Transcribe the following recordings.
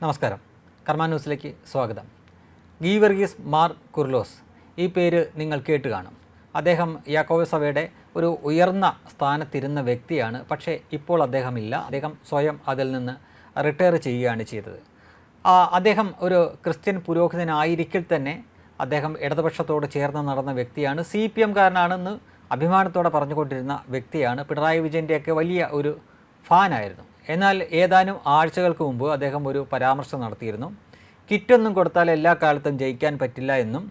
നമസ്കാരം. കർമ്മ ന്യൂസിലേക്ക് സ്വാഗതം. ഗീവർഗീസ് മാർ കുർലോസ് ഈ പേര് നിങ്ങൾ കേട്ട് കാണും. അദ്ദേഹം യാക്കോവസഭയുടെ ഒരു ഉയർന്ന സ്ഥാനത്തിരുന്ന വ്യക്തിയാണ്. പക്ഷേ ഇപ്പോൾ അദ്ദേഹമില്ല. അദ്ദേഹം സ്വയം അതിൽ നിന്ന് റിട്ടയർ ചെയ്യുകയാണ് ചെയ്തത്. അദ്ദേഹം ഒരു ക്രിസ്ത്യൻ പുരോഹിതനായിരിക്കൽ തന്നെ അദ്ദേഹം ഇടതുപക്ഷത്തോട് ചേർന്ന് നടന്ന വ്യക്തിയാണ്. സി പി എംകാരനാണെന്ന് അഭിമാനത്തോടെ പറഞ്ഞുകൊണ്ടിരുന്ന വ്യക്തിയാണ്. പിണറായി വിജയന്റെയൊക്കെ വലിയ ഒരു ഫാനായിരുന്നു. എന്നാൽ ഏതാനും ആഴ്ചകൾക്ക് മുമ്പ് അദ്ദേഹം ഒരു പരാമർശം നടത്തിയിരുന്നു. കിറ്റൊന്നും കൊടുത്താൽ എല്ലാ കാലത്തും ജയിക്കാൻ പറ്റില്ല എന്നും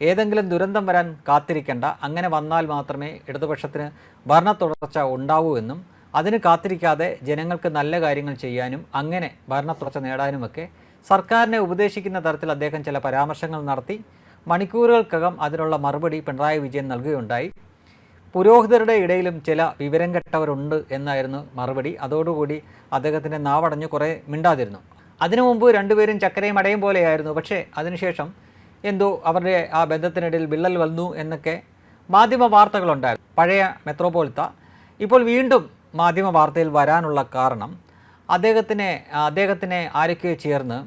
ഏതെങ്കിലും ദുരന്തം വരാൻ കാത്തിരിക്കേണ്ട അങ്ങനെ വന്നാൽ മാത്രമേ ഇടതുപക്ഷത്തിന് ഭരണ തുടർച്ച ഉണ്ടാവൂ എന്നും അതിന് കാത്തിരിക്കാതെ ജനങ്ങൾക്ക് നല്ല കാര്യങ്ങൾ ചെയ്യാനും അങ്ങനെ ഭരണ തുടർച്ച നേടാനുമൊക്കെ സർക്കാരിനെ ഉപദേശിക്കുന്ന തരത്തിൽ അദ്ദേഹം ചില പരാമർശങ്ങൾ നടത്തി. മണിക്കൂറുകൾക്കകം അതിനുള്ള മറുപടി പിണറായി വിജയൻ നൽകുകയുണ്ടായി. പുരോഹിതരുടെ ഇടയിലും ചില വിവരം കെട്ടവരുണ്ട് എന്നായിരുന്നു മറുപടി. അതോടുകൂടി അദ്ദേഹത്തിന്റെ നാവടഞ്ഞ് കുറേ മിണ്ടാതിരുന്നു. അതിനു മുമ്പ് രണ്ടുപേരും ചക്കരയും അടയും പോലെയായിരുന്നു. പക്ഷേ അതിനുശേഷം എന്തോ അവരുടെ ആ ബന്ധത്തിനിടയിൽ വിള്ളൽ വന്നു എന്നൊക്കെ മാധ്യമ വാർത്തകളുണ്ടായിരുന്നു. പഴയ മെത്രോപോളിത്ത. ഇപ്പോൾ വീണ്ടും മാധ്യമ വാർത്തയിൽ വരാനുള്ള കാരണം അദ്ദേഹത്തിനെ അദ്ദേഹത്തിനെ ആരൊക്കെ ചേർന്ന്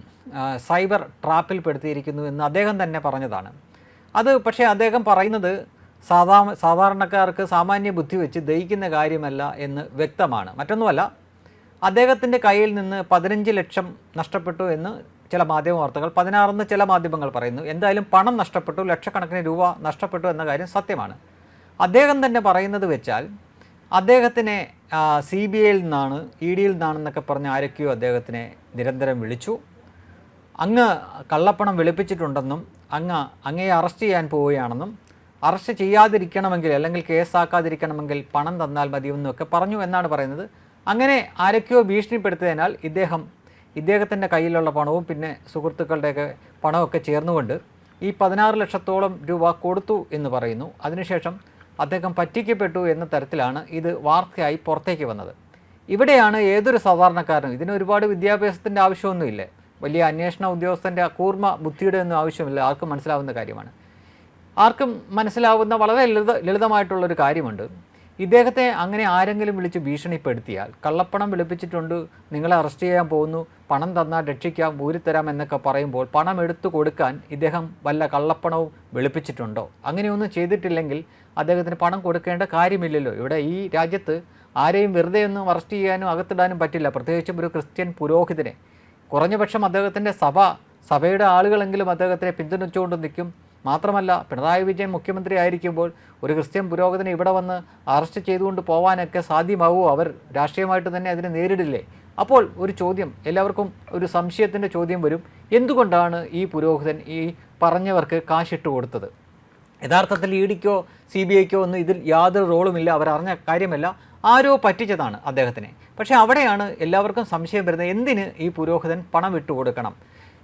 സൈബർ ട്രാപ്പിൽ പെടുത്തിയിരിക്കുന്നു എന്ന് അദ്ദേഹം തന്നെ പറഞ്ഞതാണ്. അത് പക്ഷേ അദ്ദേഹം പറയുന്നത് സാധാ സാധാരണക്കാർക്ക് സാമാന്യ ബുദ്ധി വെച്ച് ദഹിക്കുന്ന കാര്യമല്ല എന്ന് വ്യക്തമാണ്. മറ്റൊന്നുമല്ല അദ്ദേഹത്തിന്റെ കയ്യിൽ നിന്ന് പതിനഞ്ച് ലക്ഷം നഷ്ടപ്പെട്ടു എന്ന് ചില മാധ്യമ വാർത്തകൾ പതിനാറെന്ന് ചില മാധ്യമങ്ങൾ പറയുന്നു. എന്തായാലും പണം നഷ്ടപ്പെട്ടു ലക്ഷക്കണക്കിന് രൂപ നഷ്ടപ്പെട്ടു എന്ന കാര്യം സത്യമാണ്. അദ്ദേഹം തന്നെ പറയുന്നത് വെച്ചാൽ അദ്ദേഹത്തിനെ സി ബി ഐയിൽ നിന്നാണ് ഇ ഡിയിൽ നിന്നാണെന്നൊക്കെ പറഞ്ഞ് ആരൊക്കെയോ അദ്ദേഹത്തിനെ നിരന്തരം വിളിച്ചു. അങ്ങ് കള്ളപ്പണം വെളുപ്പിച്ചിട്ടുണ്ടെന്നും അങ്ങ് അങ്ങയെ അറസ്റ്റ് ചെയ്യാൻ പോവുകയാണെന്നും അറസ്റ്റ് ചെയ്യാതിരിക്കണമെങ്കിൽ അല്ലെങ്കിൽ കേസാക്കാതിരിക്കണമെങ്കിൽ പണം തന്നാൽ മതിയെന്നൊക്കെ പറഞ്ഞു എന്നാണ് പറയുന്നത്. അങ്ങനെ ആരൊക്കെയോ ഭീഷണിപ്പെടുത്തിയതിനാൽ ഇദ്ദേഹം ഇദ്ദേഹത്തിന്റെ കയ്യിലുള്ള പണവും പിന്നെ സുഹൃത്തുക്കളുടെയൊക്കെ പണമൊക്കെ ചേർന്നുകൊണ്ട് ഈ പതിനാറ് ലക്ഷത്തോളം രൂപ കൊടുത്തു എന്ന് പറയുന്നു. അതിനുശേഷം അദ്ദേഹം പറ്റിക്കപ്പെട്ടു എന്ന തരത്തിലാണ് ഇത് വാർത്തയായി പുറത്തേക്ക് വന്നത്. ഇവിടെയാണ് ഏതൊരു സാധാരണക്കാരനും ഇതിന് ഒരുപാട് വിദ്യാഭ്യാസത്തിന്റെ ആവശ്യമൊന്നുമില്ല. വലിയ അന്വേഷണ ഉദ്യോഗസ്ഥന്റെ കൂർമ്മ ബുദ്ധിയുടെ ഒന്നും ആവശ്യമില്ല. ആർക്കും മനസ്സിലാവുന്ന കാര്യമാണ്. ആർക്കും മനസ്സിലാവുന്ന വളരെ ലളിത ലളിതമായിട്ടുള്ളൊരു കാര്യമുണ്ട്. ഇദ്ദേഹത്തെ അങ്ങനെ ആരെങ്കിലും വിളിച്ച് ഭീഷണിപ്പെടുത്തിയാൽ കള്ളപ്പണം വെളുപ്പിച്ചിട്ടുണ്ട് നിങ്ങളെ അറസ്റ്റ് ചെയ്യാൻ പോകുന്നു പണം തന്നാൽ രക്ഷിക്കാം ഊരിത്തരാം എന്നൊക്കെ പറയുമ്പോൾ പണം എടുത്തു കൊടുക്കാൻ ഇദ്ദേഹം വല്ല കള്ളപ്പണവും വെളുപ്പിച്ചിട്ടുണ്ടോ? അങ്ങനെയൊന്നും ചെയ്തിട്ടില്ലെങ്കിൽ അദ്ദേഹത്തിന് പണം കൊടുക്കേണ്ട കാര്യമില്ലല്ലോ. ഇവിടെ ഈ രാജ്യത്ത് ആരെയും വെറുതെ ഒന്നും അറസ്റ്റ് ചെയ്യാനും അകത്തിടാനും പറ്റില്ല. പ്രത്യേകിച്ചും ഒരു ക്രിസ്ത്യൻ പുരോഹിതനെ. കുറഞ്ഞപക്ഷം അദ്ദേഹത്തിന്റെ സഭ സഭയുടെ ആളുകളെങ്കിലും അദ്ദേഹത്തിനെ പിന്തുണച്ചുകൊണ്ട് നിൽക്കും. മാത്രമല്ല പിണറായി വിജയൻ മുഖ്യമന്ത്രി ആയിരിക്കുമ്പോൾ ഒരു ക്രിസ്ത്യൻ പുരോഹിതനെ ഇവിടെ വന്ന് അറസ്റ്റ് ചെയ്തുകൊണ്ട് പോകാനൊക്കെ സാധ്യമാവുമോ? അവർ രാഷ്ട്രീയമായിട്ട് തന്നെ അതിനെ നേരിടില്ലേ? അപ്പോൾ ഒരു ചോദ്യം എല്ലാവർക്കും ഒരു സംശയത്തിന്റെ ചോദ്യം വരും. എന്തുകൊണ്ടാണ് ഈ പുരോഹിതൻ ഈ പറഞ്ഞവർക്ക് കാശിട്ട് കൊടുത്തത്? യഥാർത്ഥത്തിൽ ഇ ഡിക്കോ സി ബി ഐക്കോ ഒന്നും ഇതിൽ യാതൊരു റോളുമില്ല. അവരറിഞ്ഞ കാര്യമല്ല. ആരോ പറ്റിച്ചതാണ് അദ്ദേഹത്തിനെ. പക്ഷേ അവിടെയാണ് എല്ലാവർക്കും സംശയം വരുന്നത്. എന്തിന് ഈ പുരോഹിതൻ പണം വിട്ടു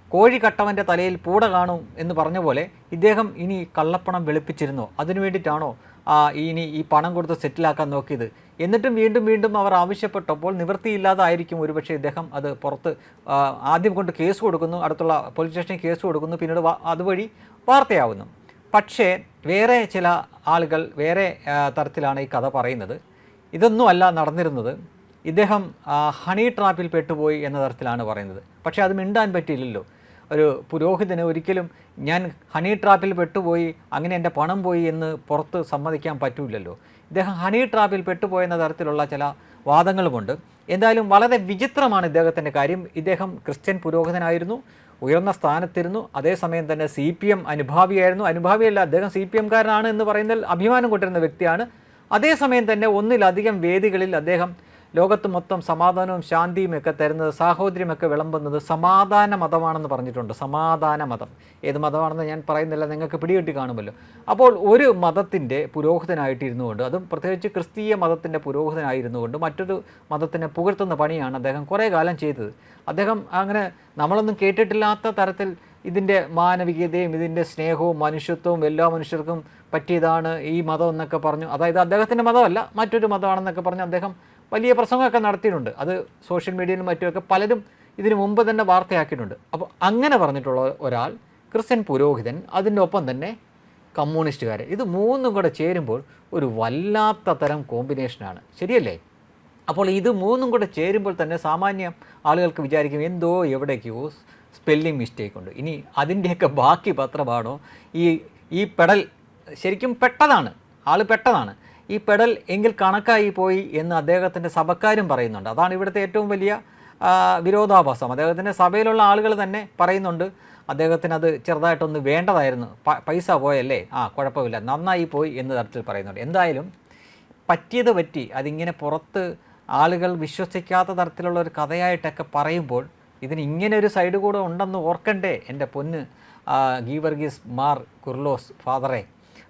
കൊടുക്കണം കോഴി കട്ടവന്റെ തലയിൽ പൂട കാണും എന്ന് പറഞ്ഞ പോലെ ഇദ്ദേഹം ഇനി കള്ളപ്പണം വെളുപ്പിച്ചിരുന്നോ. അതിനു വേണ്ടിയിട്ടാണോ ഇനി ഈ പണം കൊടുത്ത് സെറ്റിലാക്കാൻ നോക്കിയത്? എന്നിട്ടും വീണ്ടും വീണ്ടും അവർ ആവശ്യപ്പെട്ടപ്പോൾ നിവൃത്തിയില്ലാതായിരിക്കും ഒരുപക്ഷെ ഇദ്ദേഹം അത് പുറത്ത് ആദ്യം കൊണ്ട് കേസ് കൊടുക്കുന്നു അടുത്തുള്ള പോലീസ് സ്റ്റേഷനിൽ കേസ് കൊടുക്കുന്നു പിന്നീട് അതുവഴി വാർത്തയാവുന്നു. പക്ഷേ വേറെ ചില ആളുകൾ വേറെ തരത്തിലാണ് ഈ കഥ പറയുന്നത്. ഇതൊന്നുമല്ല നടന്നിരുന്നത്. ഇദ്ദേഹം ഹണി ട്രാപ്പിൽ പെട്ടുപോയി എന്ന തരത്തിലാണ് പറയുന്നത്. പക്ഷേ അത് മിണ്ടാൻ പറ്റിയില്ലല്ലോ. ഒരു പുരോഹിതന് ഒരിക്കലും ഞാൻ ഹണി ട്രാപ്പിൽ പെട്ടുപോയി അങ്ങനെ എന്റെ പണം പോയി എന്ന് പുറത്ത് സമ്മതിക്കാൻ പറ്റില്ലല്ലോ ഇദ്ദേഹം ഹണി ട്രാപ്പിൽ പെട്ടുപോയെന്ന തരത്തിലുള്ള ചില വാദങ്ങളുമുണ്ട്. എന്തായാലും വളരെ വിചിത്രമാണ് ഇദ്ദേഹത്തിന്റെ കാര്യം. ഇദ്ദേഹം ക്രിസ്ത്യൻ പുരോഹിതനായിരുന്നു ഉയർന്ന സ്ഥാനത്തിരുന്നു. അതേസമയം തന്നെ സി പി എം അനുഭാവിയായിരുന്നു. അനുഭാവിയല്ല അദ്ദേഹം സി പി എംകാരനാണ് എന്ന് പറയുന്നതിൽ അഭിമാനം കൊണ്ടിരുന്ന വ്യക്തിയാണ്. അതേസമയം തന്നെ ഒന്നിലധികം വേദികളിൽ അദ്ദേഹം ലോകത്ത് മൊത്തം സമാധാനവും ശാന്തിയും ഒക്കെ തരുന്നത് സാഹോദര്യമൊക്കെ വിളമ്പുന്നത് സമാധാന മതമാണെന്ന് പറഞ്ഞിട്ടുണ്ട്. സമാധാന മതം. ഏത് മതമാണെന്ന് ഞാൻ പറയുന്നില്ല നിങ്ങൾക്ക് പിടികിട്ടി കാണുമല്ലോ. അപ്പോൾ ഒരു മതത്തിന്റെ പുരോഹിതനായിട്ടിരുന്നു കൊണ്ട് അതും പ്രത്യേകിച്ച് ക്രിസ്തീയ മതത്തിന്റെ പുരോഹിതനായിരുന്നു കൊണ്ട് മറ്റൊരു മതത്തിനെ പുകഴ്ത്തുന്ന പണിയാണ് അദ്ദേഹം കുറേ കാലം ചെയ്തത്. അദ്ദേഹം അങ്ങനെ നമ്മളൊന്നും കേട്ടിട്ടില്ലാത്ത തരത്തിൽ ഇതിന്റെ മാനവികതയും ഇതിന്റെ സ്നേഹവും മനുഷ്യത്വവും എല്ലാ മനുഷ്യർക്കും പറ്റിയതാണ് ഈ മതം എന്നൊക്കെ പറഞ്ഞു. അതായത് അദ്ദേഹത്തിന്റെ മതമല്ല മറ്റൊരു മതമാണെന്നൊക്കെ പറഞ്ഞ് അദ്ദേഹം വലിയ പ്രസംഗമൊക്കെ നടത്തിയിട്ടുണ്ട്. അത് സോഷ്യൽ മീഡിയയിലും മറ്റുമൊക്കെ പലരും ഇതിനു മുമ്പ് തന്നെ വാർത്തയാക്കിയിട്ടുണ്ട്. അപ്പോൾ അങ്ങനെ പറഞ്ഞിട്ടുള്ള ഒരാൾ ക്രിസ്ത്യൻ പുരോഹിതൻ അതിന്റെ ഒപ്പം തന്നെ കമ്മ്യൂണിസ്റ്റുകാർ ഇത് മൂന്നും കൂടെ ചേരുമ്പോൾ ഒരു വല്ലാത്ത തരം കോമ്പിനേഷനാണ് ശരിയല്ലേ? അപ്പോൾ ഇത് മൂന്നും കൂടെ ചേരുമ്പോൾ തന്നെ സാമാന്യം ആളുകൾക്ക് വിചാരിക്കും എന്തോ എവിടേക്കോ സ്പെല്ലിംഗ് മിസ്റ്റേക്ക് ഉണ്ട്. ഇനി അതിന്റെയൊക്കെ ബാക്കി പത്രമാണോ? ഈ ഈ പെടൽ ശരിക്കും പെട്ടതാണ്. ആൾ പെട്ടതാണ്. ഈ പെടൽ എങ്കിൽ കണക്കായി പോയി എന്ന് അദ്ദേഹത്തിന്റെ സഭക്കാരും പറയുന്നുണ്ട്. അതാണ് ഇവിടുത്തെ ഏറ്റവും വലിയ വിരോധാഭാസം. അദ്ദേഹത്തിന്റെ സഭയിലുള്ള ആളുകൾ തന്നെ പറയുന്നുണ്ട് അദ്ദേഹത്തിന് അത് ചെറുതായിട്ടൊന്ന് വേണ്ടതായിരുന്നു. പൈസ പോയല്ലേ? ആ കുഴപ്പമില്ല. നന്നായി പോയി എന്ന് തരത്തിൽ പറയുന്നുണ്ട്. എന്തായാലും പറ്റിയത് പറ്റി അതിങ്ങനെ പുറത്ത് ആളുകൾ വിശ്വസിക്കാത്ത തരത്തിലുള്ള ഒരു കഥയായിട്ടൊക്കെ പറയുമ്പോൾ ഇതിന് ഇങ്ങനെ ഒരു സൈഡ് കൂടെ ഉണ്ടെന്ന് ഓർക്കണ്ടേ എന്റെ പൊന്ന് ഗീവർഗീസ് മാർ കുർലോസ് ഫാദറെ?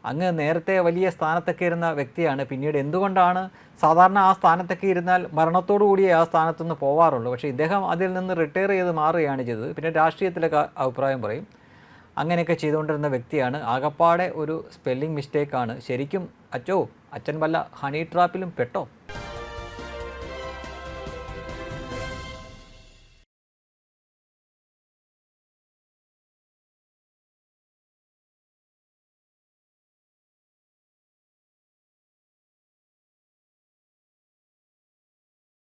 അങ്ങ് നേരത്തെ വലിയ സ്ഥാനത്തൊക്കെ ഇരുന്ന വ്യക്തിയാണ്. പിന്നീട് എന്തുകൊണ്ടാണ് സാധാരണ ആ സ്ഥാനത്തൊക്കെ ഇരുന്നാൽ മരണത്തോടു കൂടിയേ ആ സ്ഥാനത്തുനിന്ന് പോവാറുള്ളൂ? പക്ഷേ ഇദ്ദേഹം അതിൽ നിന്ന് റിട്ടയർ ചെയ്ത് മാറുകയാണ് ചെയ്തത്. പിന്നെ രാഷ്ട്രീയത്തിലൊക്കെ അഭിപ്രായം പറയും. അങ്ങനെയൊക്കെ ചെയ്തുകൊണ്ടിരുന്ന വ്യക്തിയാണ്. ആകപ്പാടെ ഒരു സ്പെല്ലിംഗ് മിസ്റ്റേക്കാണ് ശരിക്കും അച്ചോ അച്ഛൻ വല്ല ഹണി ട്രാപ്പിലും പെട്ടോ?